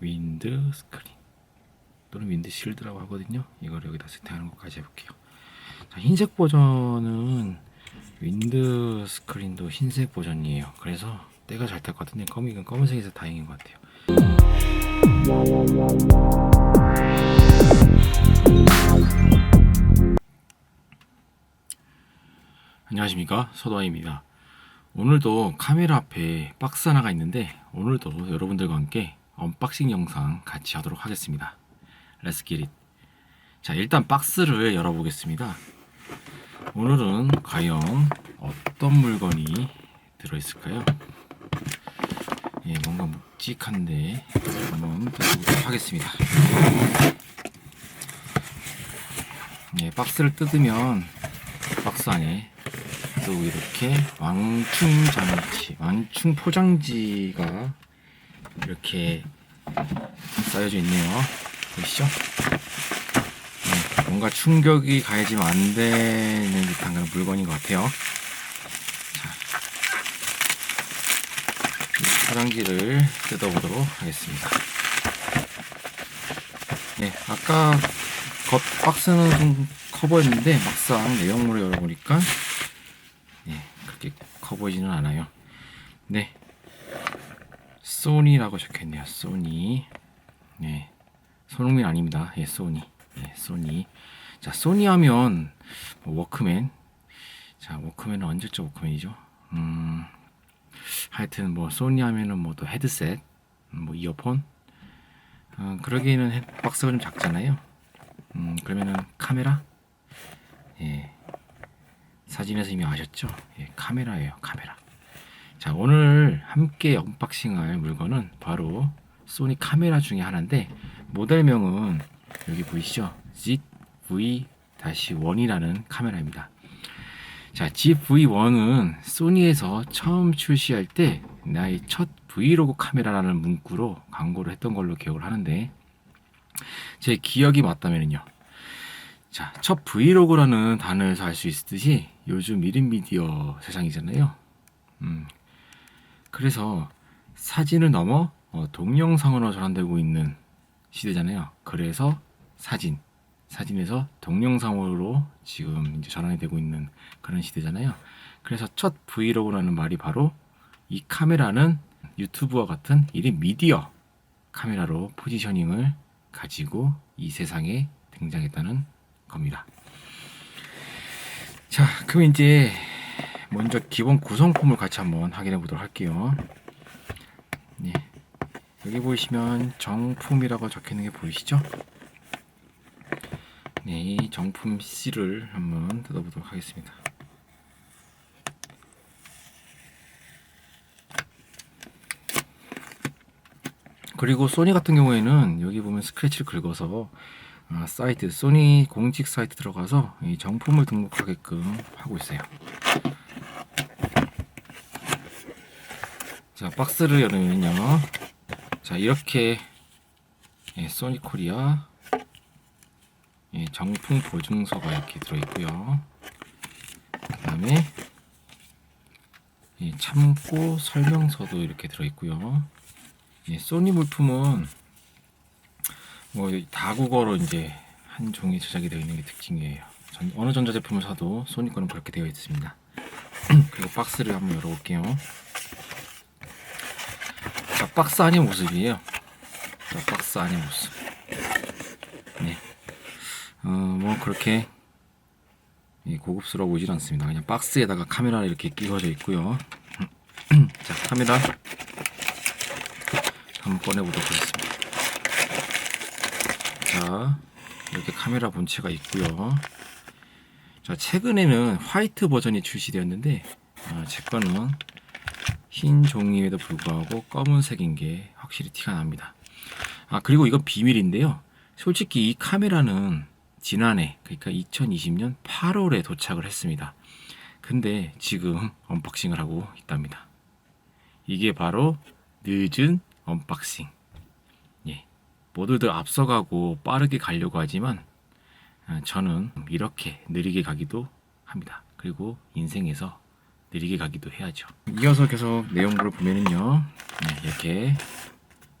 윈드 스크린 또는 윈드 실드라고 하거든요. 이걸 여기다 세팅하는 것까지 해볼게요. 자, 흰색 버전은 윈드 스크린도 흰색 버전이에요. 그래서 때가 잘 같은데 검은 검은색에서 다행인 것 같아요. 안녕하십니까 서도아입니다. 오늘도 카메라 앞에 박스 하나가 있는데 오늘도 여러분들과 함께 언박싱 영상 같이 하도록 하겠습니다. Let's get it. 자 일단 박스를 열어보겠습니다. 오늘은 과연 어떤 물건이 들어있을까요? 예, 뭔가 묵직한데 한번 뜯어보도록 하겠습니다. 예, 박스를 뜯으면 박스 안에 또 이렇게 왕충 장치, 왕충 포장지가 이렇게 쌓여져 있네요. 보이시죠? 네, 뭔가 충격이 가해지면 안 되는 듯한 그런 물건인 것 같아요. 자, 이 포장지를 뜯어보도록 하겠습니다. 네, 아까 겉 박스는 좀커 보였는데 막상 내용물을 열어보니까 네, 그렇게 커 보이지는 않아요. 네, 소니라고 적혀있네요. 소니. 네, 손흥민 아닙니다. 예, 소니. 예, 소니. 자, 소니 하면 뭐 워크맨. 자, 워크맨은 언제적 워크맨이죠? 음, 하여튼 뭐 소니 하면은 뭐 또 헤드셋, 뭐 이어폰. 어, 그러기에는 헤- 박스가 좀 작잖아요. 음, 그러면은 카메라? 예. 사진에서 이미 아셨죠? 예, 카메라예요, 카메라. 자, 오늘 함께 언박싱할 물건은 바로 소니 카메라 중에 하나인데 모델명은 여기 보이시죠? ZV-1이라는 카메라입니다. 자, ZV-1은 소니에서 처음 출시할 때 나의 첫 브이로그 카메라라는 문구로 광고를 했던 걸로 기억을 하는데 제 기억이 맞다면요. 자, 첫 브이로그라는 단어에서 알 수 있듯이 요즘 1인 미디어 세상이잖아요. 음, 그래서 사진을 넘어 어, 동영상으로 전환되고 있는 시대잖아요. 그래서 사진, 사진에서 동영상으로 지금 이제 전환이 되고 있는 그런 시대잖아요. 그래서 첫 브이로그라는 말이 바로 이 카메라는 유튜브와 같은 1인 미디어 카메라로 포지셔닝을 가지고 이 세상에 등장했다는 겁니다. 자, 그럼 이제 먼저 기본 구성품을 같이 한번 확인해 보도록 할게요. 네. 여기 보시면 정품이라고 적혀 있는 게 보이시죠? 네, 이 정품 C를 한번 뜯어보도록 하겠습니다. 그리고 소니 같은 경우에는 여기 보면 스크래치를 긁어서 아, 사이트 소니 공식 사이트 들어가서 이 정품을 등록하게끔 하고 있어요. 자 박스를 열으면요. 자 이렇게 예, 소니 코리아 예, 정품 보증서가 이렇게 들어있고요. 그 다음에 예, 참고 설명서도 이렇게 들어있고요. 예, 소니 물품은 뭐 다국어로 이제 한 종이 제작이 되어 있는 게 특징이에요. 전, 어느 전자제품을 사도 소니 거는 그렇게 되어 있습니다. 그리고 박스를 한번 열어볼게요. 자, 박스 안의 모습이에요. 자, 박스 안의 모습. 네. 어, 뭐 그렇게 예, 고급스러워 보이진 않습니다. 그냥 박스에다가 카메라 이렇게 끼워져 있고요. 자, 카메라 한번 꺼내보도록 하겠습니다. 자, 이렇게 카메라 본체가 있고요. 자, 최근에는 화이트 버전이 출시되었는데 아, 제 거는 흰 종이에도 불구하고 검은색인 게 확실히 티가 납니다. 아, 그리고 이건 비밀인데요. 솔직히 이 카메라는 지난해, 그러니까 2020년 8월에 도착을 했습니다. 근데 지금 언박싱을 하고 있답니다. 이게 바로 늦은 언박싱. 예. 모두들 앞서가고 빠르게 가려고 하지만 아, 저는 이렇게 느리게 가기도 합니다. 그리고 인생에서 느리게 가기도 해야죠. 이어서 계속 내용물을 보면은요, 네, 이렇게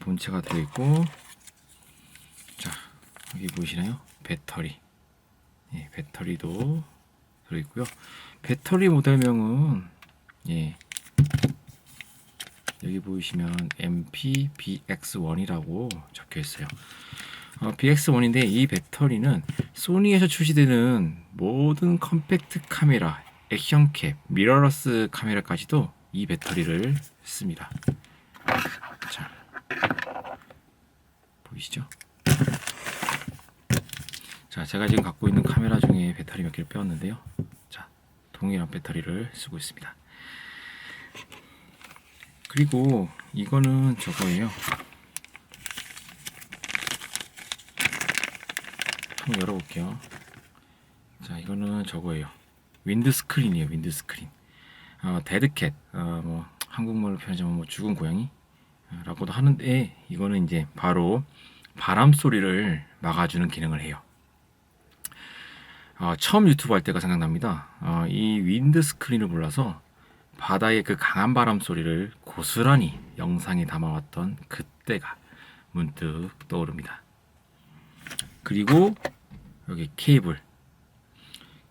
본체가 들어있고 자 여기 보이시나요? 배터리 예, 배터리도 들어있고요. 배터리 모델명은 예 여기 보이시면 MPBX1이라고 적혀 있어요. 어, BX1인데 이 배터리는 소니에서 출시되는 모든 컴팩트 카메라, 액션캡, 미러러스 카메라까지도 이 배터리를 씁니다. 자, 보이시죠? 자, 제가 지금 갖고 있는 카메라 중에 배터리 몇 개를 빼왔는데요. 자, 동일한 배터리를 쓰고 있습니다. 그리고 이거는 저거예요. 한번 열어볼게요. 자, 이거는 저거예요. 윈드 스크린이에요. 윈드 스크린. 어, 데드캣, 어, 뭐 한국말로 표현하자면 뭐 죽은 고양이라고도 하는데 이거는 이제 바로 바람 소리를 막아주는 기능을 해요. 어, 처음 유튜브 할 때가 생각납니다. 어, 이 윈드 스크린을 몰라서 바다의 그 강한 바람 소리를 고스란히 영상에 담아왔던 그때가 문득 떠오릅니다. 그리고 여기 케이블.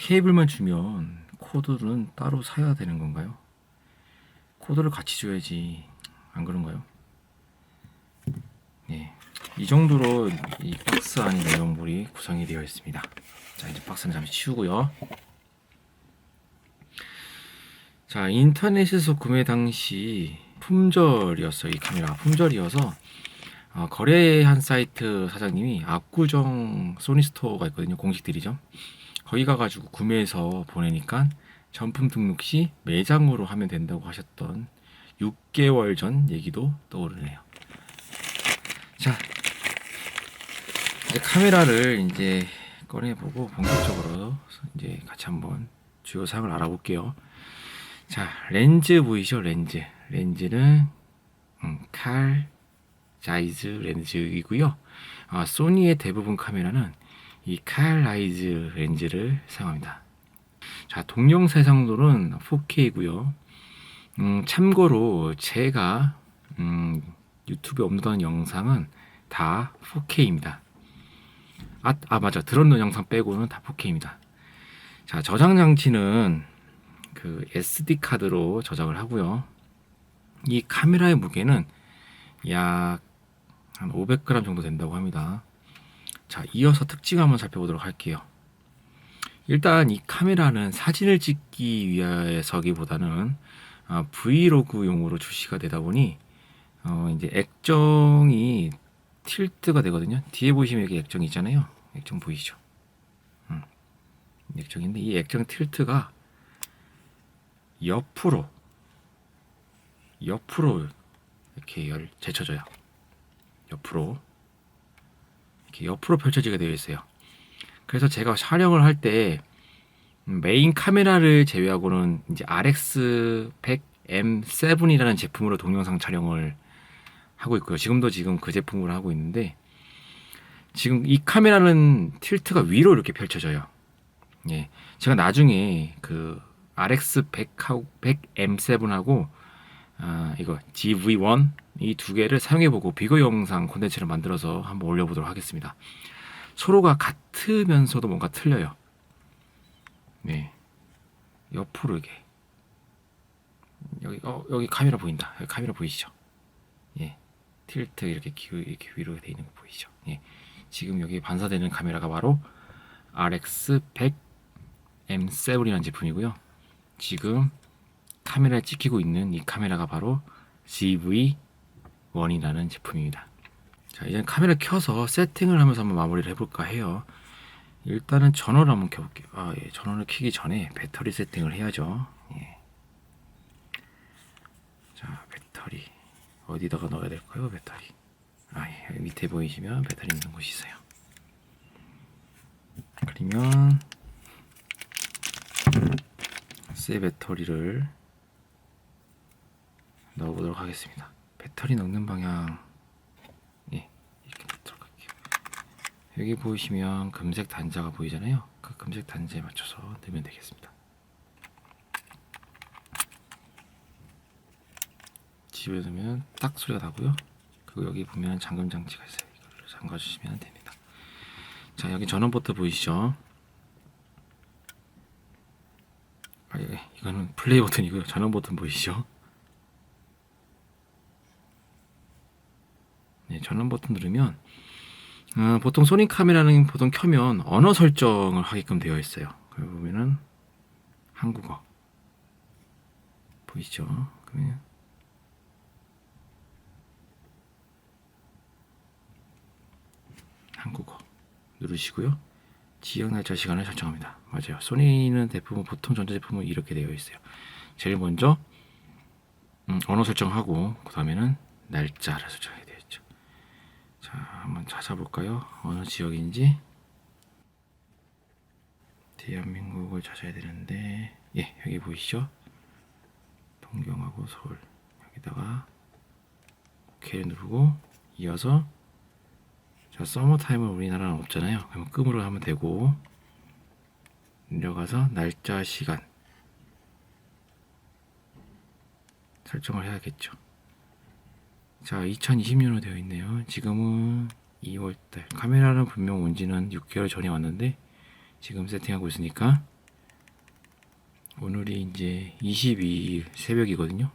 케이블만 주면 코드는 따로 사야 되는 건가요? 코드를 같이 줘야지 안 그런가요? 네, 이 정도로 이 박스 안의 내용물이 구성이 되어 있습니다. 자 이제 박스는 잠시 치우고요. 자 인터넷에서 구매 당시 품절이었어요 이 카메라 품절이어서 어, 거래한 사이트 사장님이 압구정 소니스토어가 있거든요 공식 대리점 거기 가가지고 구매해서 보내니까 전품 등록 시 매장으로 하면 된다고 하셨던 6개월 전 얘기도 떠오르네요. 자, 이제 카메라를 이제 꺼내보고 본격적으로 이제 같이 한번 주요 사항을 알아볼게요. 자, 렌즈 보이죠? 렌즈. 렌즈는 음, 칼 자이즈 렌즈이고요. 아, 소니의 대부분 카메라는 이 칼라이즈 렌즈를 사용합니다. 자, 동영상 해상도는 4K고요. 음, 참고로 제가 음, 유튜브에 업로드한 영상은 다 4K입니다. 아, 아 맞아. 들었는 영상 빼고는 다 4K입니다. 자, 저장 장치는 그 SD 카드로 저장을 하고요. 이 카메라의 무게는 약 한 500g 정도 된다고 합니다. 자, 이어서 특징 한번 살펴보도록 할게요. 일단 이 카메라는 사진을 찍기 위해서기보다는 아, 브이로그용으로 출시가 되다 보니 어, 이제 액정이 틸트가 되거든요. 뒤에 보시면 여기 액정 있잖아요. 액정 보이시죠? 음, 액정인데 이 액정 틸트가 옆으로 옆으로 이렇게 열 제쳐져요. 옆으로 이렇게 옆으로 펼쳐지게 되어 있어요. 그래서 제가 촬영을 할 때 메인 카메라를 제외하고는 이제 RX100M7이라는 제품으로 동영상 촬영을 하고 있고요. 지금도 지금 그 제품으로 하고 있는데 지금 이 카메라는 틸트가 위로 이렇게 펼쳐져요. 예. 제가 나중에 그 RX100하고 100M7하고 아, 이거 GV1 이 두 개를 사용해보고 비교 영상 콘텐츠를 만들어서 한번 올려보도록 하겠습니다. 서로가 같으면서도 뭔가 틀려요. 네, 옆으로 이게 여기 어 여기 카메라 보인다. 여기 카메라 보이시죠? 예, 틸트 이렇게 기 이렇게 위로 돼 있는 거 보이시죠? 예, 지금 여기 반사되는 카메라가 바로 RX 100 M7이라는 제품이고요. 지금 카메라에 찍히고 있는 이 카메라가 바로 GV1이라는 제품입니다. 자, 이제 카메라 켜서 세팅을 하면서 한번 마무리를 해볼까 해요. 일단은 전원을 한번 켜볼게요. 아, 예, 전원을 켜기 전에 배터리 세팅을 해야죠. 예. 자, 배터리 어디다가 넣어야 될까요? 배터리. 아, 예, 밑에 보이시면 배터리 있는 곳이 있어요. 그러면 새 배터리를 넣어보도록 하겠습니다. 배터리 넣는 방향 예 이렇게 넣도록 할게요. 여기 보이시면 금색 단자가 보이잖아요. 그 금색 단자에 맞춰서 넣으면 되겠습니다. 집에 넣으면 딱 소리가 나고요. 그리고 여기 보면 잠금 장치가 있어요. 이걸로 잠가 주시면 됩니다. 자 여기 전원 버튼 보이시죠? 아, 예, 이거는 플레이 버튼이고요. 전원 버튼 보이시죠? 전원 버튼 누르면 어, 보통 소니 카메라는 보통 켜면 언어 설정을 하게끔 되어 있어요. 여기 보면은 한국어 보이시죠? 그러면 한국어 누르시고요. 지역 날짜 시간을 설정합니다. 맞아요. 소니는 대부분 보통 전자제품은 이렇게 되어 있어요. 제일 먼저 음, 언어 설정하고 그 다음에는 날짜를 설정해야 되겠죠. 자, 한번 찾아볼까요? 어느 지역인지 대한민국을 찾아야 되는데 예, 여기 보이시죠? 동경하고 서울 여기다가 오케이를 누르고 이어서 자, 서머타임은 우리나라는 없잖아요. 그럼 끔으로 하면 되고 내려가서 날짜, 시간 설정을 해야겠죠. 자, 2020년으로 되어 있네요. 지금은 2월달. 카메라는 분명 온 지는 6개월 전에 왔는데 지금 세팅하고 있으니까 오늘이 이제 22일 새벽이거든요.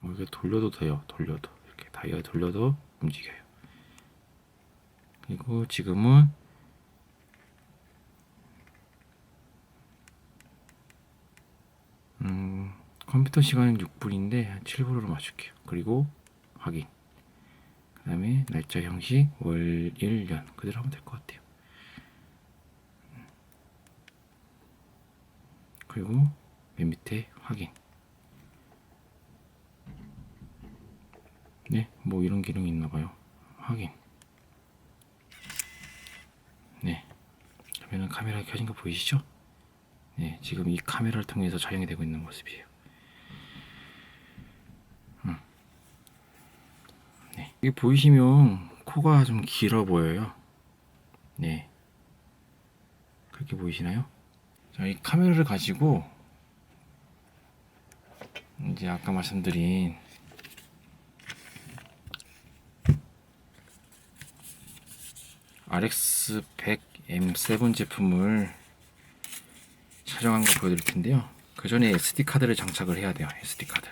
어, 이거 돌려도 돼요. 돌려도 이렇게 다이아 돌려도 움직여요. 그리고 지금은 음, 컴퓨터 시간은 6분인데 한 7분으로 맞출게요. 그리고 확인. 그 다음에 날짜 형식 월, 일, 년 그대로 하면 될 것 같아요. 그리고 맨 밑에 확인. 네, 뭐 이런 기능이 있나 봐요. 확인. 네. 그러면 카메라 켜진 거 보이시죠? 네, 지금 이 카메라를 통해서 촬영이 되고 있는 모습이에요. 음. 네, 이게 보이시면 코가 좀 길어 보여요. 네. 그렇게 보이시나요? 자, 이 카메라를 가지고 이제 아까 말씀드린 RX100M7 제품을 촬영한 거 보여드릴 텐데요. 그 전에 SD 카드를 장착을 해야 돼요. SD 카드.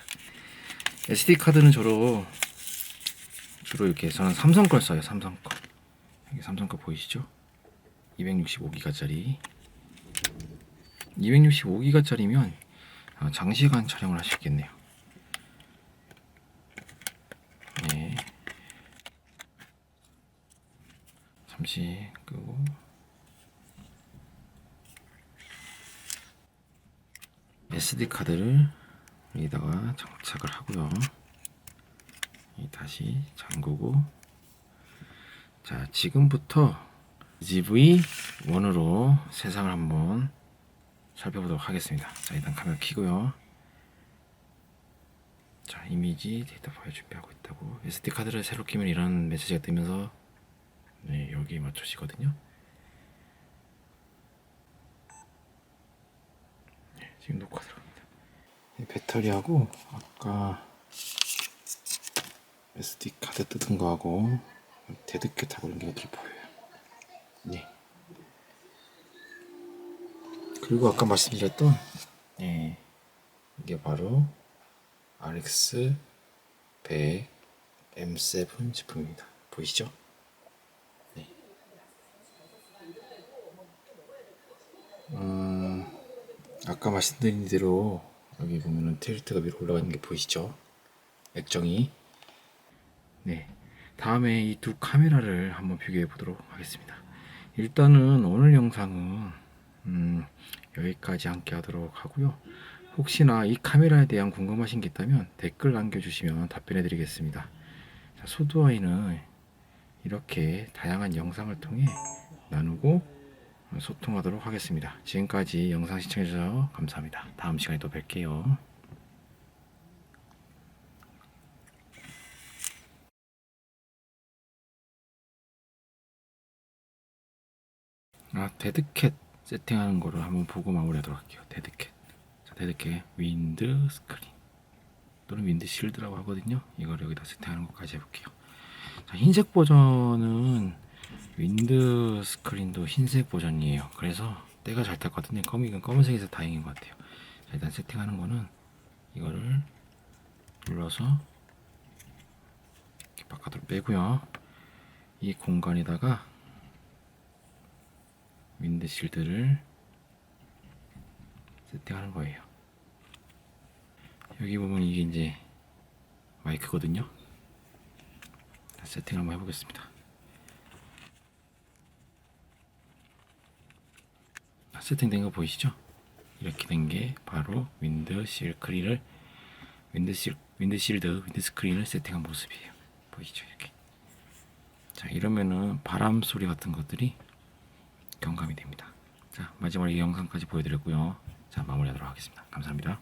SD 카드는 주로 주로 이렇게 저는 삼성 걸 써요. 삼성 거. 여기 삼성 거 보이시죠? 265기가짜리. 265기가짜리면 아, 장시간 촬영을 할 수 있겠네요. 네. 잠시 끄고 SD 카드를 여기다가 장착을 하고요. 이 다시 잠그고 자 지금부터 GV1으로 세상을 한번 살펴보도록 하겠습니다. 자 일단 카메라 켜고요. 자 이미지 데이터 파일 준비하고 있다고 SD 카드를 새로 끼면 이런 메시지가 뜨면서 네 여기에 맞춰지거든요. 네, 지금 녹화 들어갑니다. 이 배터리하고 아까 SD 카드 뜯은 거하고 데드캣하고 이런 게 어떻게 보여요. 네. 그리고 아까 말씀드렸던 네, 이게 바로 RX 100 M7 제품입니다. 보이시죠? 네. 음, 아까 말씀드린 대로 여기 보면은 틸트가 위로 올라가는 게 보이시죠? 액정이. 네. 다음에 이 두 카메라를 한번 비교해 보도록 하겠습니다. 일단은 오늘 영상은 음, 여기까지 함께 하도록 하고요. 혹시나 이 카메라에 대한 궁금하신 게 있다면 댓글 남겨주시면 답변해 드리겠습니다. 자, 소두아이는 이렇게 다양한 영상을 통해 나누고 소통하도록 하겠습니다. 지금까지 영상 시청해주셔서 감사합니다. 다음 시간에 또 뵐게요. 아, 데드캣 세팅하는 거를 한번 보고 마무리하도록 할게요. 데드캣. 자, 데드캣 윈드 스크린. 또는 윈드 실드라고 하거든요. 이걸 여기다 세팅하는 것까지 해볼게요. 자, 흰색 버전은 윈드 스크린도 흰색 버전이에요. 그래서 때가 잘 탔거든요. 검은 검은색에서 다행인 것 같아요. 자, 일단 세팅하는 거는 이거를 눌러서 바깥으로 빼고요. 이 공간에다가 윈드 실드를 세팅하는 거예요. 여기 보면 이게 이제 마이크거든요. 자, 세팅 한번 해보겠습니다. 자, 세팅된 거 보이시죠? 이렇게 된 게 바로 윈드 실크리를 윈드 실 윈드 실드 윈드 스크린을 세팅한 모습이에요. 보이시죠? 이렇게. 자 이러면은 바람 소리 같은 것들이 경감이 됩니다. 자 마지막으로 이 영상까지 보여드렸고요. 자 마무리하도록 하겠습니다. 감사합니다.